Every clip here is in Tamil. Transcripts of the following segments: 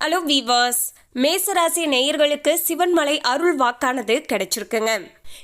ஹலோ வீவர்ஸ் மேசராசி நேயர்களுக்கு சிவன்மலை அருள் வாக்கானது கிடைச்சிருக்குங்க.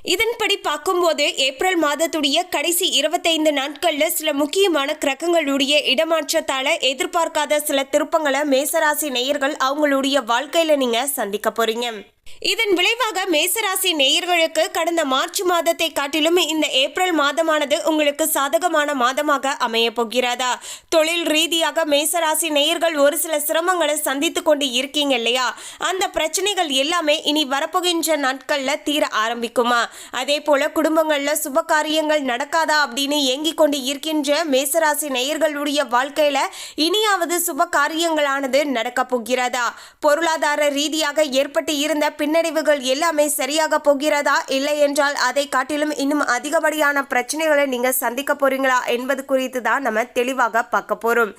இதன்படி பார்க்கும்போது ஏப்ரல் மாதத்துடைய கடைசி இருபத்தைந்து நாட்களில் சில முக்கியமான கிரகங்களுடைய இடமாற்றத்தால் எதிர்பார்க்காத சில திருப்பங்களை மேசராசி நேயர்கள் அவங்களுடைய வாழ்க்கையில் நீங்கள் சந்திக்க போகிறீங்க இதன் விளைவாக மேசராசி நேயர்களுக்கு கடந்த மார்ச் மாதத்தை காட்டிலும் இந்த ஏப்ரல் மாதமானது உங்களுக்கு சாதகமான மாதமாக அமைய போகிறதா? தொழில் ரீதியாக மேசராசி நேயர்கள் ஒரு சில சிரமங்களை சந்தித்து கொண்டு இருக்கீங்க இல்லையா? அந்த பிரச்சனைகள் எல்லாமே இனி வரப்போகின்ற நாட்கள்ல தீர ஆரம்பிக்குமா? அதே போல குடும்பங்கள்ல சுப காரியங்கள் நடக்காதா அப்படின்னு ஏங்கிக் கொண்டு இருக்கின்ற மேசராசி நேயர்களுடைய வாழ்க்கையில இனியாவது சுப காரியங்களானது நடக்க போகிறதா? பொருளாதார ரீதியாக ஏற்பட்டு இருந்த பின்னடைவுகள் எல்லாமே சரியாக போகிறதா? இல்லை என்றால் அதை காட்டிலும் இன்னும் அதிகப்படியான பிரச்சனைகளை நீங்கள் சந்திக்க போறீங்களா என்பது குறித்து தான் நம்ம தெளிவாக பார்க்க போறோம்.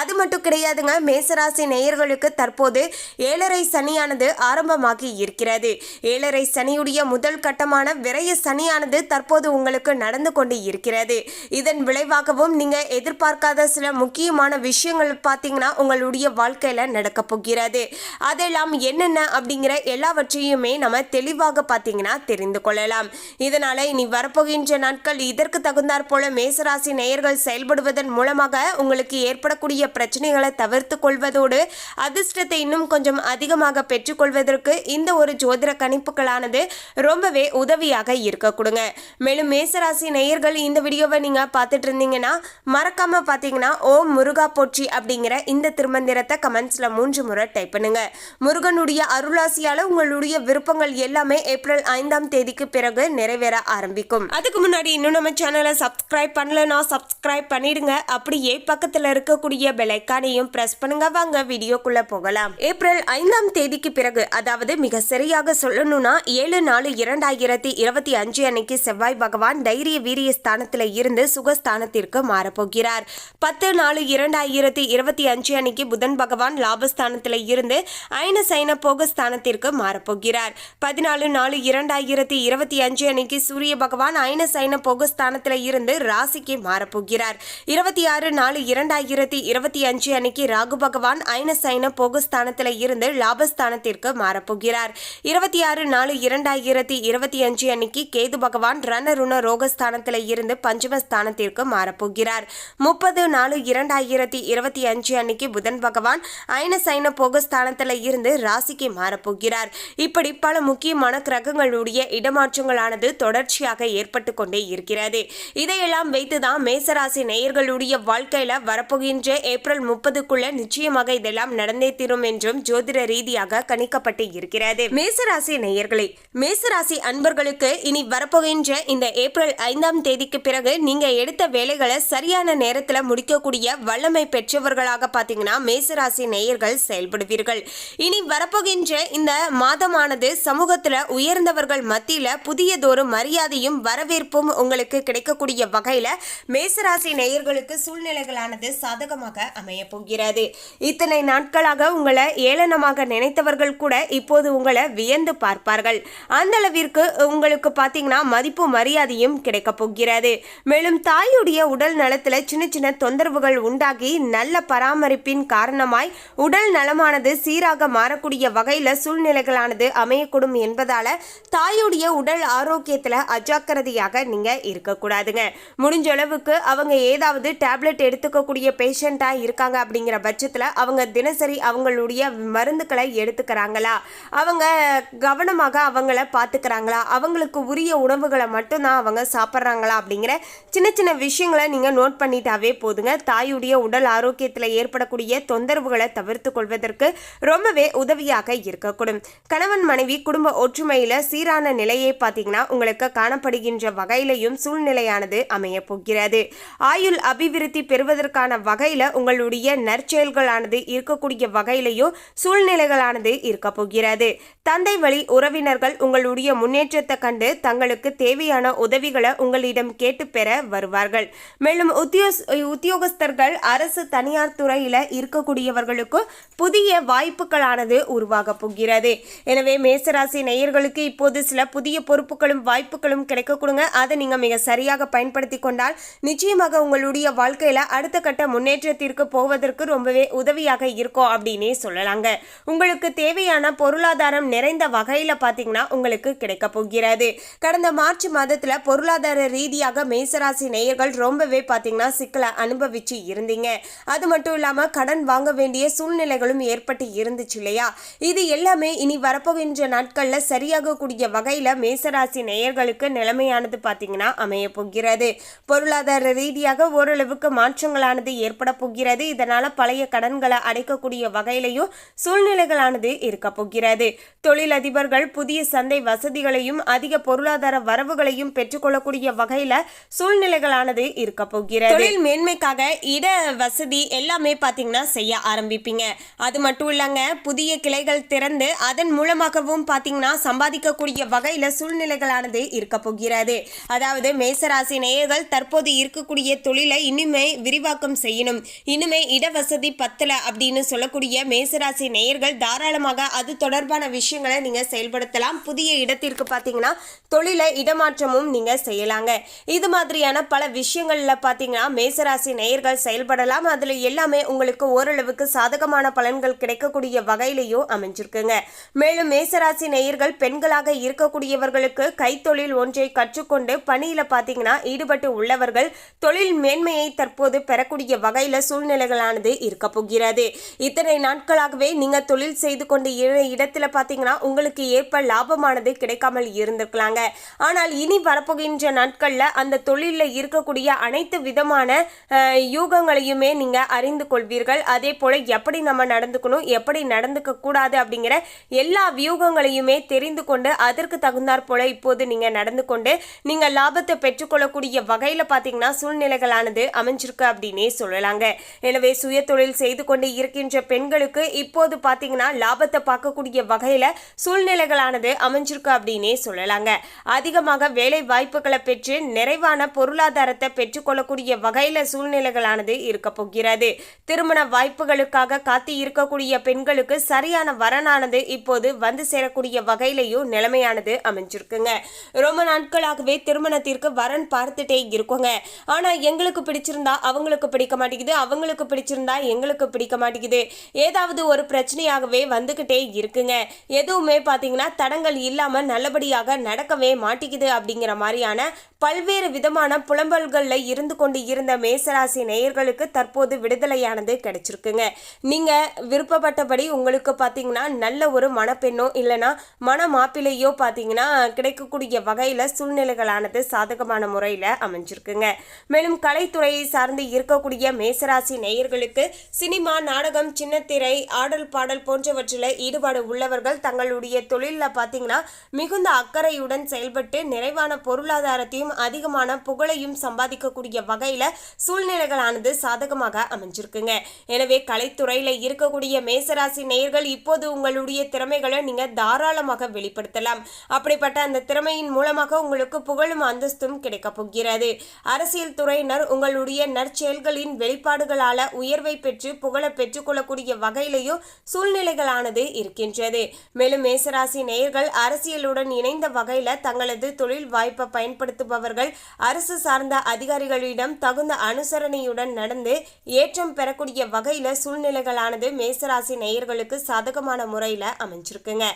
அது மட்டும் கிடையாதுங்க மேசராசி நேயர்களுக்கு தற்போது ஏழரை சனியானது ஆரம்பமாகி இருக்கிறது. ஏழரை சனியுடைய முதல் கட்டமான விரைய சனியானது தற்போது உங்களுக்கு நடந்து கொண்டு இருக்கிறது. இதன் விளைவாகவும் நீங்கள் எதிர்பார்க்காத சில முக்கியமான விஷயங்கள் பார்த்தீங்கன்னா உங்களுடைய வாழ்க்கையில் நடக்க போகிறது. அதெல்லாம் என்னென்ன அப்படிங்கிற எல்லாவற்றையும் பற்றியுமே நம்ம தெளிவாக பார்த்தீங்கன்னா தெரிந்து கொள்ளலாம். இதனால இனி வரப்போகின்ற நாட்கள் இதற்கு தகுந்தாற் போல மேசராசி நேயர்கள் செயல்படுவதன் மூலமாக உங்களுக்கு ஏற்படக்கூடிய பிரச்சனைகளை தவிர்த்து கொள்வதோடு அதிர்ஷ்டத்தை இன்னும் கொஞ்சம் அதிகமாக பெற்றுக்கொள்வதற்கு இந்த ஒரு ஜோதிட கணிப்புகளானது ரொம்பவே உதவியாக இருக்க கொடுங்க. மேலும் மேசராசி நேயர்கள் இந்த வீடியோவை நீங்க பார்த்துட்டு இருந்தீங்கன்னா மறக்காம பார்த்தீங்கன்னா ஓம் முருகா போற்றி அப்படிங்கிற இந்த திருமந்திரத்தை கமெண்ட்ஸ்ல மூன்று முறை டைப் பண்ணுங்க. முருகனுடைய அருளாசியால உங்களுடைய விருப்பங்கள் எல்லாமே ஏப்ரல் ஐந்தாம் தேதிக்கு பிறகு நிறைவேற ஆரம்பிக்கும். அதுக்கு முன்னாடி இன்னும் நம்ம சேனலை சப்ஸ்கிரைப் பண்ணலன்னா சப்ஸ்கிரைப் பண்ணிடுங்க. அப்படியே பக்கத்துல இருக்கக்கூடிய பெலைக்கானையும் ப்ரெஸ் பிரஸ் பண்ணுங்க. வாங்க வீடியோக்குள்ள போகலாம். ஏப்ரல் ஐந்தாம் தேதிக்கு பிறகு அதாவது மிக சரியாக சொல்லணும்னா ஏழு நாலு இரண்டாயிரத்தி இருபத்தி அஞ்சு அன்னைக்கு செவ்வாய் பகவான் தைரிய வீரிய ஸ்தானத்தில் இருந்து சுகஸ்தானத்திற்கு மாறப்போகிறார். பத்து நாலு இரண்டாயிரத்தி இருபத்தி அஞ்சு அன்னைக்கு புதன் பகவான் லாபஸ்தானத்தில் இருந்து ஐன சைன போகஸ்தானத்திற்கு மாறப்போகிறார். பதினாலு நாலு இரண்டாயிரத்தி இருபத்தி அஞ்சு அன்னைக்கு சூரிய பகவான் ஐன சைன போகஸ்தானத்தில் இருந்து ராசிக்கு மாறப்போகிறார். இருபத்தி ஆறு நாலு இரண்டாயிரத்தி இருபத்தி அஞ்சு அன்னைக்கு ராகு பகவான் ஐன சைன போகஸ்தானத்தில் இருந்து லாபஸ்தானத்திற்கு மாறப்போகிறார். இருபத்தி ஆறு நாலு இரண்டாயிரத்தி இருபத்தி அஞ்சு அன்னைக்கு கேது பகவான் ரணருண ரோகஸ்தானத்தில் இருந்து பஞ்சமஸ்தானத்திற்கு மாறப்போகிறார். முப்பது நாலு இரண்டாயிரத்தி இருபத்தி அஞ்சு அன்னைக்கு புதன் பகவான் ஐன சைன போகஸ்தானத்தில் இருந்து ராசிக்கு மாறப்போகிறார். இப்படி பல முக்கியமான கிரகங்களுடைய இடமாற்றங்களானது தொடர்ச்சியாக ஏற்பட்டு கொண்டே இருக்கிறது. இதையெல்லாம் வைத்துதான் மேசராசி நேயர்களுடைய வாழ்க்கையில வரப்போகின்ற ஏப்ரல் முப்பதுக்குள்ள நிச்சயமாக இதெல்லாம் நடந்தே தீரும் என்றும் ஜோதிட ரீதியாக கணிக்கப்பட்டு இருக்கிறது. மேசராசி நேயர்களே மேசராசி அன்பர்களுக்கு இனி வரப்போகின்ற இந்த ஏப்ரல் ஐந்தாம் தேதிக்கு பிறகு நீங்க எடுத்த வேலைகளை சரியான நேரத்துல முடிக்கக்கூடிய வல்லமை பெற்றவர்களாக பாத்தீங்கன்னா மேசராசி நேயர்கள் செயல்படுவீர்கள். இனி வரப்போகின்ற இந்த மாதம் மாதமானது சமூகத்துல உயர்ந்தவர்கள் மத்தியில புதியதொரு மரியாதையும் வரவேற்பும் உங்களுக்கு கிடைக்கக்கூடிய வகையில மேசராசி நேயர்களுக்கு சூழ்நிலைகளானது சாதகமாக அமைய போகிறது. இத்தனை நாட்களாக உங்களை ஏளனமாக நினைத்தவர்கள் கூட இப்போது உங்களை வியந்து பார்ப்பார்கள். அந்த அளவிற்கு உங்களுக்கு பார்த்தீங்கன்னா மதிப்பு மரியாதையும் கிடைக்க போகிறது. மேலும் தாயுடைய உடல் நலத்துல சின்ன சின்ன தொந்தரவுகள் உண்டாகி நல்ல பராமரிப்பின் காரணமாய் உடல் நலமானது சீராக மாறக்கூடிய வகையில் சூழ்நிலைகளானது அமையக்கூடும் என்பதால தாயுடைய உடல் ஆரோக்கியத்தில் அஜாக்கிரதையாக நீங்க இருக்கக்கூடாதுங்க. முடிஞ்ச அளவுக்கு அவங்க ஏதாவது டேப்லெட் எடுத்துக்கக்கூடிய பேஷண்டா இருக்காங்க அப்படிங்கிற பட்சத்தில் அவங்க தினசரி அவங்களுடைய மருந்துகளை எடுத்துக்கிறாங்களா? அவங்க கவனமாக அவங்கள பார்த்துக்கிறாங்களா அவங்களுக்கு உரிய உணவுகளை மட்டும்தான் அவங்க சாப்பிட்றாங்களா? அப்படிங்கிற சின்ன சின்ன விஷயங்களை நீங்கள் நோட் பண்ணிட்டாவே போதுங்க. தாயுடைய உடல் ஆரோக்கியத்தில் ஏற்படக்கூடிய தொந்தரவுகளை தவிர்த்து கொள்வதற்கு ரொம்பவே உதவியாக இருக்கக்கூடும். கணவன் மனைவி குடும்ப ஒற்றுமையில் சீரான நிலையை பார்த்தீங்கன்னா உங்களுக்கு காணப்படுகின்ற வகையிலையும் சூழ்நிலையானது அமைய போகிறது. ஆயுள் அபிவிருத்தி பெறுவதற்கான வகையில் உங்களுடைய நற்செயல்களானது இருக்கக்கூடிய வகையிலையும் சூழ்நிலைகளானது இருக்க போகிறது. தந்தை வழி உறவினர்கள் உங்களுடைய முன்னேற்றத்தை கண்டு தங்களுக்கு தேவையான உதவிகளை உங்களிடம் கேட்டு பெற வருவார்கள். மேலும் உத்தியோஸ் உத்தியோகஸ்தர்கள் அரசு தனியார் துறையில இருக்கக்கூடியவர்களுக்கும் புதிய வாய்ப்புகளானது உருவாக போகிறது. எனவே மேசராசி நேயர்களுக்கு இப்போது சில புதிய பொறுப்புகளும் வாய்ப்புகளும் கிடைக்க கொடுங்க. அதை நீங்கள் மிக சரியாக பயன்படுத்தி கொண்டால் நிச்சயமாக உங்களுடைய வாழ்க்கையில் அடுத்த கட்ட முன்னேற்றத்திற்கு போவதற்கு ரொம்பவே உதவியாக இருக்கும் அப்படின்னே சொல்லலாங்க. உங்களுக்கு தேவையான பொருளாதாரம் நிறைந்த வகையில் பார்த்தீங்கன்னா உங்களுக்கு கிடைக்க போகிறது. கடந்த மார்ச் மாதத்தில் பொருளாதார ரீதியாக மேசராசி நேயர்கள் ரொம்பவே பார்த்தீங்கன்னா சிக்கலை அனுபவிச்சு இருந்தீங்க. அது மட்டும் இல்லாமல் கடன் வாங்க வேண்டிய சூழ்நிலைகளும் ஏற்பட்டு இருந்துச்சு இல்லையா? இது எல்லாமே இனி வர வரப்போகின்ற நாட்கள்ல சரியாக கூடிய மேசராசி நேயர்களுக்கு நிலைமையானது பாத்தீங்கன்னா அமைய போகிறது. பொருளாதார ரீதியாக ஓரளவுக்கு மாற்றங்களானது ஏற்பட போகிறது. இதனால பழைய கடன்களை அடைக்கக்கூடிய வகையிலையும் சூழ்நிலைகளானது இருக்க போகிறது. தொழிலதிபர்கள் புதிய சந்தை வசதிகளையும் அதிக பொருளாதார வரவுகளையும் பெற்றுக்கொள்ளக்கூடிய வகையில சூழ்நிலைகளானது இருக்க போகிறது. தொழில் மேன்மைக்காக இட வசதி எல்லாமே பாத்தீங்கன்னா செய்ய ஆரம்பிப்பீங்க. அது மட்டும் இல்லைங்க புதிய கிளைகள் திறந்து அதன் மூலம் மூலமாகவும் பார்த்தீங்கன்னா சம்பாதிக்கக்கூடிய வகையில் சூழ்நிலைகளானது இருக்க போகிறது. அதாவது மேசராசி நேயர்கள் தற்போது இருக்கக்கூடிய தொழிலை இனிமே விரிவாக்கம் செய்யணும். இனிமே இடவசதி பத்தல அப்படின்னு சொல்லக்கூடிய மேசராசி நேயர்கள் தாராளமாக அது தொடர்பான விஷயங்களை நீங்கள் செயல்படுத்தலாம். புதிய இடத்திற்கு பார்த்தீங்கன்னா தொழிலை இடமாற்றமும் நீங்கள் செய்யலாங்க. இது மாதிரியான பல விஷயங்களில் பார்த்தீங்கன்னா மேசராசி நேயர்கள் செயல்படலாம். அதில் எல்லாமே உங்களுக்கு ஓரளவுக்கு சாதகமான பலன்கள் கிடைக்கக்கூடிய வகையிலையும் அமைஞ்சிருக்குங்க. மேலும் மேசராசி நேயர்கள் பெண்களாக இருக்கக்கூடியவர்களுக்கு கைத்தொழில் ஒன்றை கற்றுக்கொண்டு பணியில் பார்த்தீங்கன்னா ஈடுபட்டு உள்ளவர்கள் தொழில் மேன்மையை தற்போது பெறக்கூடிய வகையில் சூழ்நிலைகளானது இருக்க போகிறது. இத்தனை நாட்களாகவே நீங்கள் தொழில் செய்து கொண்டு இடத்துல பார்த்தீங்கன்னா உங்களுக்கு ஏற்ப லாபமானது கிடைக்காமல் இருந்திருக்கலாங்க. ஆனால் இனி வரப்போகின்ற நாட்களில் அந்த தொழிலில் இருக்கக்கூடிய அனைத்து விதமான யூகங்களையுமே நீங்கள் அறிந்து கொள்வீர்கள். அதே போல் எப்படி நம்ம நடந்துக்கணும் எப்படி நடந்துக்க கூடாது அப்படிங்கிற எல்லா வியூகங்களையுமே தெரிந்து கொண்டு அதற்கு தகுந்தாற் போல இப்போது நீங்க நடந்து கொண்டு நீங்க லாபத்தை பெற்றுக்கொள்ளக்கூடிய வகையில பாத்தீங்கன்னா சூழ்நிலைகளானது அமைஞ்சிருக்கு அப்படின்னே சொல்லலாங்க. எனவே சுய தொழில் செய்து கொண்டு இருக்கின்ற பெண்களுக்கு இப்போது பாத்தீங்கன்னா லாபத்தை பார்க்கக்கூடிய வகையில சூழ்நிலைகளானது அமைஞ்சிருக்கு அப்படின்னே சொல்லலாங்க. அதிகமாக வேலை வாய்ப்புகளை பெற்று நிறைவான பொருளாதாரத்தை பெற்றுக்கொள்ளக்கூடிய வகையில சூழ்நிலைகளானது இருக்க போகிறது. திருமண வாய்ப்புகளுக்காக காத்து இருக்கக்கூடிய பெண்களுக்கு சரியான வரனானது இப்போது வந்து சேரக்கூடிய வகையிலையும் நிலைமையானது அமைஞ்சிருக்குங்க. ரொம்ப நாட்களாகவே திருமணத்திற்கு வரன் பார்த்துட்டே இருக்குங்க. ஆனால் எங்களுக்கு பிடிச்சிருந்தா அவங்களுக்கு பிடிக்க மாட்டேங்குது அவங்களுக்கு பிடிச்சிருந்தா எங்களுக்கு பிடிக்க மாட்டேங்குது. ஏதாவது ஒரு பிரச்சனையாகவே வந்துக்கிட்டே இருக்குங்க. எதுவுமே பார்த்தீங்கன்னா தடங்கள் இல்லாமல் நல்லபடியாக நடக்கவே மாட்டேங்குது அப்படிங்கிற மாதிரியான பல்வேறு விதமான புலம்பல்களில் இருந்து கொண்டு இருந்த மேசராசி நேயர்களுக்கு தற்போது விடுதலையானது கிடைச்சிருக்குங்க. நீங்கள் விருப்பப்பட்டபடி உங்களுக்கு பார்த்தீங்கன்னா நல்ல ஒரு மனப்பெண் பெண்ணோ இல்லைன்னா மன மாப்பிள்ளையோ பார்த்தீங்கன்னா கிடைக்கக்கூடிய வகையில் சூழ்நிலைகளானது சாதகமான முறையில் அமைஞ்சிருக்குங்க. மேலும் கலைத்துறையை சார்ந்து இருக்கக்கூடிய மேசராசி நேயர்களுக்கு சினிமா நாடகம் சின்னத்திரை ஆடல் பாடல் போன்றவற்றில் ஈடுபாடு உள்ளவர்கள் தங்களுடைய தொழிலில் பார்த்தீங்கன்னா மிகுந்த அக்கறையுடன் செயல்பட்டு நிறைவான பொருளாதாரத்தையும் அதிகமான புகழையும் சம்பாதிக்கக்கூடிய வகையில் சூழ்நிலைகளானது சாதகமாக அமைஞ்சிருக்குங்க. எனவே கலைத்துறையில் இருக்கக்கூடிய மேசராசி நேயர்கள் இப்போது உங்களுடைய திறமைகளை திறமைகளை நீங்கள் தாராளமாக வெளிப்படுத்தலாம். அப்படிப்பட்ட அந்த திறமையின் மூலமாக உங்களுக்கு புகழும் அந்தஸ்தும் கிடைக்கப் போகிறது. அரசியல் துறையினர் உங்களுடைய நற்செயல்களின் வெளிப்பாடுகளால் உயர்வை பெற்று புகழை பெற்றுக்கொள்ளக்கூடிய வகையிலேயோ சூழ்நிலைகளானது இருக்கின்றது. மேலும் மேசராசி நேயர்கள் அரசியலுடன் இணைந்த வகையில் தங்களது தொழில் வாய்ப்பை பயன்படுத்துபவர்கள் அரசு சார்ந்த அதிகாரிகளிடம் தகுந்த அனுசரணையுடன் நடந்து ஏற்றம் பெறக்கூடிய வகையில் சூழ்நிலைகளானது மேசராசி நேயர்களுக்கு சாதகமான முறையில் அமைஞ்சிருக்கு. அமைஞ்சிருக்குங்க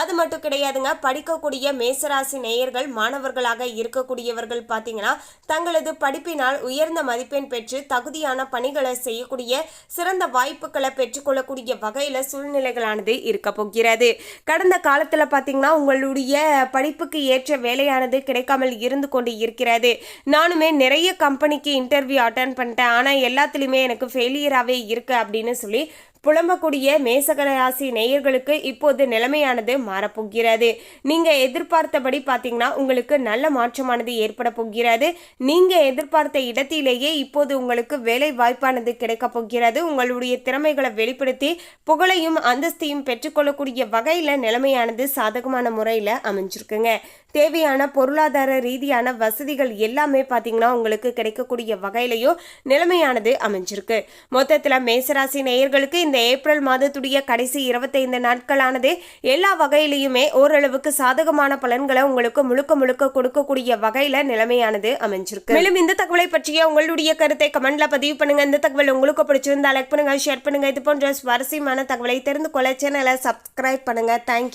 அது மட்டும் கிடையாதுங்க படிக்கக்கூடிய மேசராசி நேயர்கள் மாணவர்களாக இருக்கக்கூடியவர்கள் பார்த்தீங்கன்னா தங்களது படிப்பினால் உயர்ந்த மதிப்பெண் பெற்று தகுதியான பணிகளை செய்யக்கூடிய சிறந்த வாய்ப்புகளை பெற்றுக்கொள்ளக்கூடிய வகையில் சூழ்நிலைகளானது இருக்க போகிறது. கடந்த காலத்தில் பார்த்தீங்கன்னா உங்களுடைய படிப்புக்கு ஏற்ற வேலையானது கிடைக்காமல் இருந்து கொண்டு இருக்கிறது. நானுமே நிறைய கம்பெனிக்கு இன்டர்வியூ அட்டன் பண்ணிட்டேன். ஆனால் எல்லாத்துலேயுமே எனக்கு ஃபெயிலியராகவே இருக்குது அப்படின்னு சொல்லி புலம்பக்கூடிய மேசகராசி நேயர்களுக்கு இப்போது நிலைமையானது மாறப்போகிறது. நீங்க எதிர்பார்த்தபடி பார்த்தீங்கன்னா உங்களுக்கு நல்ல மாற்றமானது ஏற்பட போகிறது. நீங்க எதிர்பார்த்த இடத்திலேயே இப்போது உங்களுக்கு வேலை வாய்ப்பானது கிடைக்க போகிறது. உங்களுடைய திறமைகளை வெளிப்படுத்தி புகழையும் அந்தஸ்தையும் பெற்றுக்கொள்ளக்கூடிய வகையில் நிலைமையானது சாதகமான முறையில் அமைஞ்சிருக்குங்க. தேவையான பொருளாதார ரீதியான வசதிகள் எல்லாமே பார்த்தீங்கன்னா உங்களுக்கு கிடைக்கக்கூடிய வகையிலையும் நிலைமையானது அமைஞ்சிருக்கு. மொத்தத்தில் மேசராசி நேயர்களுக்கு இந்த ஏப்ரல் மாதத்துடைய கடைசி இருபத்தைந்து நாட்களானது எல்லா வகையிலையுமே ஓரளவுக்கு சாதகமான பலன்களை உங்களுக்கு முழுக்க முழுக்க கொடுக்கக்கூடிய வகையில நிலைமையானது அமைஞ்சிருக்கு. மேலும் இந்த தகவலை பற்றிய உங்களுடைய கருத்தை கமெண்ட்ல பதிவு பண்ணுங்க. இந்த தகவல் உங்களுக்கு பிடிச்சிருந்தா லைக் பண்ணுங்க ஷேர் பண்ணுங்க. இது போன்ற சுவாரஸ்யமான தகவலை தெரிந்து கொள்ள சேனலை சப்ஸ்கிரைப் பண்ணுங்க. தேங்க்யூ